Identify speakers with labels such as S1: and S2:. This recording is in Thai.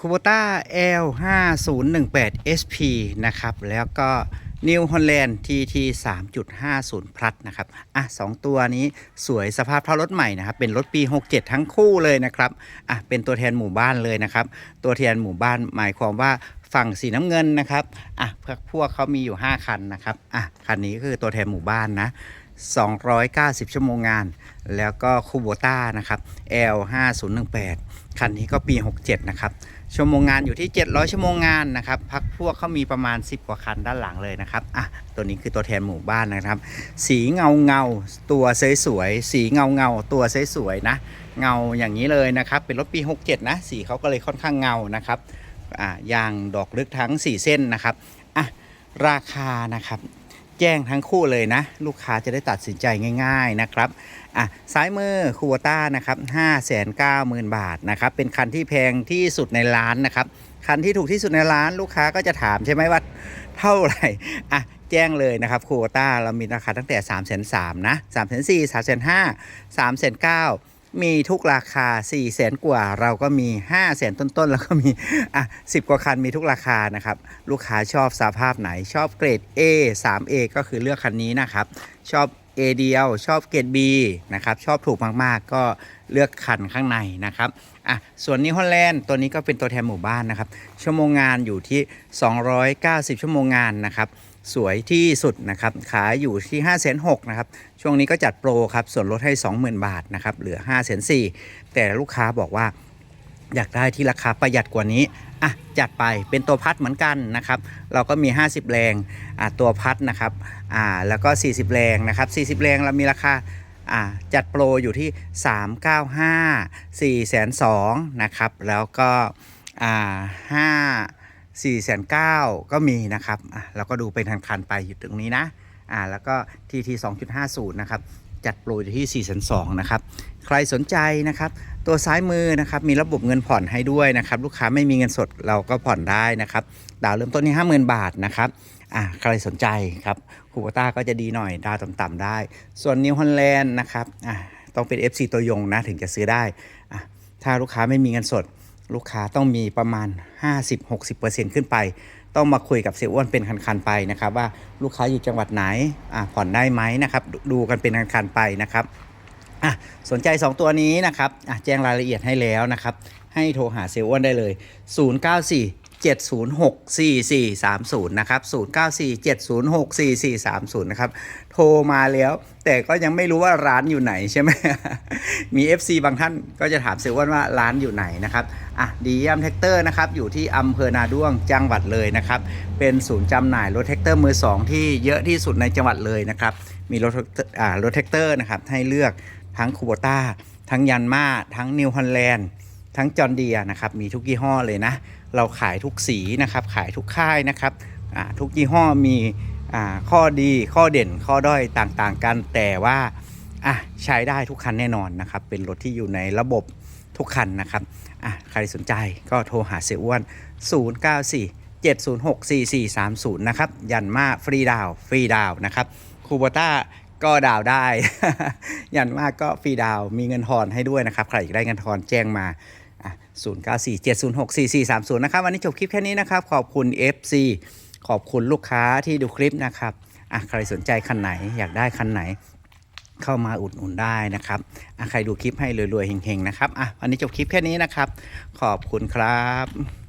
S1: คูโบต้า L 5 0 1 8 SP นะครับ แล้วก็ New Holland TT 3.50 Plus นะครับ อะสองตัวนี้สวยสภาพเท่ารถใหม่นะครับ เป็นรถปี 67 ทั้งคู่เลยนะครับ อะ เป็นตัวแทนหมู่บ้านเลยนะครับ ตัวแทนหมู่บ้านหมายความว่าฝั่งสีน้ำเงินนะครับ อะพวกพวกเขามีอยู่ 5 คันนะครับ อะ คันนี้ก็คือตัวแทนหมู่บ้านนะ 290 ชั่วโมงงาน แล้วก็คูโบต้านะครับ L 5 0 1 8คันนี้ก็ปี 67 นะครับ ชั่วโมงงานอยู่ที่ 700 ชั่วโมงงานนะครับพักพวกเขามีประมาณ 10 กว่าคันด้านหลังเลยนะครับอะตัวนี้คือตัวแทนหมู่บ้านนะครับ สีเงาเงาตัวสวยๆสีเงาเงาตัวสวยๆนะ เงาอย่างนี้เลยนะครับ เป็นรถปี 67 นะ สีเขาก็เลยค่อนข้างเงานะครับอ่ายางดอกลึกทั้ง 4 เส้นนะครับอะราคานะครับ แจ้งทั้งคู่เลยนะ ลูกค้าจะได้ตัดสินใจง่าย ๆนะครับอะซ้ายมือคูวต้านะครับ5 9 0 0 0 0บาทนะครับ เป็นคันที่แพงที่สุดในร้านนะครับ คันที่ถูกที่สุดในร้านลูกค้าก็จะถามใช่ไหมว่าเท่าไหร่อะแจ้งเลยนะครับคูวต้าเรามีราคาตั้งแต่3 3 0 0 0นะ3 4 0 0 0 3 5 0 0 3 9 0 0มี มีทุกราคา4 0 0แสนกว่าเราก็มี5 0 0แสนต้นๆ แล้วก็มีอะ10กว่าคันมีทุกราคานะครับ ลูกค้าชอบสภาพไหนชอบเกรด A 3A ก็คือเลือกคันนี้นะครับ ชอบ A เดียวชอบเกรด B นะครับ ชอบถูกมากๆ ก็เลือกคันข้างในนะครับอะส่วนนิวฮอลแลนด์ตัวนี้ก็เป็นตัวแทนหมู่บ้านนะครับ ชั่วโมงงานอยู่ที่ 290 ชั่วโมงงานนะครับ สวยที่สุดนะครับ ขายอยู่ที่5 6 0 0 0นะครับ ช่วงนี้ก็จัดโปรครับ ส่วนลดให้ 20,000 บาทนะครับ เหลือ5 4 0 0 0แต่ลูกค้าบอกว่าอยากได้ที่ราคาประหยัดกว่านี้ อะ จัดไป เป็นตัวพัดเหมือนกันนะครับ เราก็มี 50 แรง อะ ตัวพัดนะครับ อ่า แล้วก็ 40 แรงนะครับ 40 แรงเรามีราคาอ่าจัดโปรอยู่ที่ 395 4 2 0 0นะครับ แล้วก็ อ่า 5 4 9 0 0ก็มีนะครับอะเราก็ดูเป็นคันไปอยู่ตรงนี้นะอ่าแล้วก็ TT 2.50นะครับ จัดโปรอยู่ที่4 2 0 0นะครับ ใครสนใจนะครับ ตัวซ้ายมือนะครับ มีระบบเงินผ่อนให้ด้วยนะครับ ลูกค้าไม่มีเงินสดเราก็ผ่อนได้นะครับ ดาวเริ่มต้นที่ 50,000 บาทนะครับอ่าใครสนใจครับคูโบต้าก็จะดีหน่อย ดาวต่ำๆได้ ส่วนนิวฮอลแลนด์นะครับอ่าต้องเป็น FC ตัวยงนะถึงจะซื้อได้อะถ้าลูกค้าไม่มีเงินสด ลูกค้าต้องมีประมาณ 50-60%ขึ้นไป ต้องมาคุยกับเสียอ้วนเป็นคันๆไปนะครับ ว่าลูกค้าอยู่จังหวัดไหนอ่าผ่อนได้ไหมนะครับดูดูกันเป็นคันๆไปนะครับอะสนใจ 2 ตัวนี้นะครับอะแจ้งรายละเอียดให้แล้วนะครับ ให้โทรหาเซลล์อ้วนได้เลย 094 706 4430 นะครับ 094 706 4430 นะครับ โทรมาแล้ว แต่ก็ยังไม่รู้ว่าร้านอยู่ไหนใช่ไหม มี FC บางท่านก็จะถามเซลล์อ้วนว่าร้านอยู่ไหนนะครับ อะ ดียมแท็กเตอร์นะครับ อยู่ที่อำเภอนาด้วงจังหวัดเลยนะครับ เป็นศูนย์จำหน่ายรถแท็กเตอร์มือสองที่เยอะที่สุดในจังหวัดเลยนะครับ มีรถอ่ารถแท็กเตอร์นะครับให้เลือกทั้งคูโบต้าทั้งยันมาทั้งนิวฮอลแลนด์ ทั้งจอร์เดียนะครับมีทุกยี่ห้อเลยนะ เราขายทุกสีนะครับขายทุกค่ายนะครับทุกยี่ห้อมีอข้อดีข้อเด่นข้อด้อยต่างๆกัน แต่ว่าใช้ได้ทุกคันแน่นอนนะครับ เป็นรถที่อยู่ในระบบทุกคันนะครับใครสนใจก็โทรหาเสียอ้วน 094 706 4430 นะครับ ยันมาฟรีดาว ฟรีดาวนะครับคูโบต้าก็ดาวได้ ยันมากก็ฟรีดาว มีเงินทอนให้ด้วยนะครับ ใครอยากได้เงินทอนแจ้งมา 0 9 4 7 0 6 4 4 3 0 นะครับ วันนี้จบคลิปแค่นี้นะครับ ขอบคุณ FC ขอบคุณลูกค้าที่ดูคลิปนะครับอะใครสนใจคันไหนอยากได้คันไหนเข้ามาอุดหนุนได้นะครับอะใครดูคลิปให้รวยๆเฮงๆนะครับอะวันนี้จบคลิปแค่นี้นะครับ ขอบคุณครับ